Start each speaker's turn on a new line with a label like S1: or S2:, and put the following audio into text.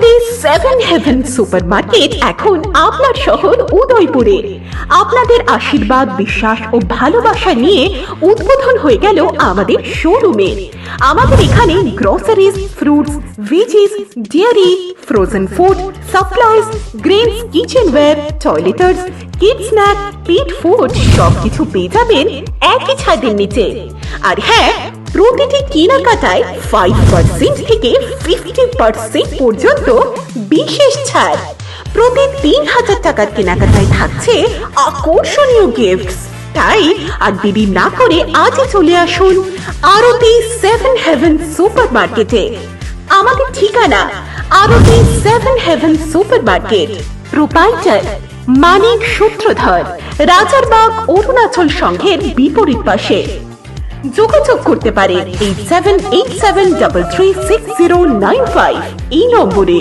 S1: Arati seven heaven super market এখন আপনার শহর উদয়পুরে। আপনাদের আশীর্বাদ, বিশ্বাস ও ভালোবাসা নিয়ে উদ্বোধন হয়ে গেল আমাদের শোরুমে আমাদের এখানে groceries fruits veggies dairy frozen food supplies grains kitchenware toiletries kid snack pit food সবকিছু পেয়ে যাবেন একই ছাদের নিচে। আর হ্যাঁ প্রতিটি কেনাকাটায় ফাইভ পার্সেন্ট থেকে ফিফটি পার্সেন্ট পর্যন্ত বিশেষ ছাড়। প্রতি তিন হাজার টাকার কেনাকাটায় থাকছে আকর্ষণীয় গিফট তাই আর দেরি না করে আজই চলে আসুন আরতি সেভেন হেভেন সুপার মার্কেটে আমাদের ঠিকানা Arati seven heaven super market proprietor Manik Sutradhar, Rajarbag, Arunachal সংঘের বিপরীত পাশে। যোগাযোগ করতে পারে। Eight seven eight seven double three six zero nine five. এই নম্বরে।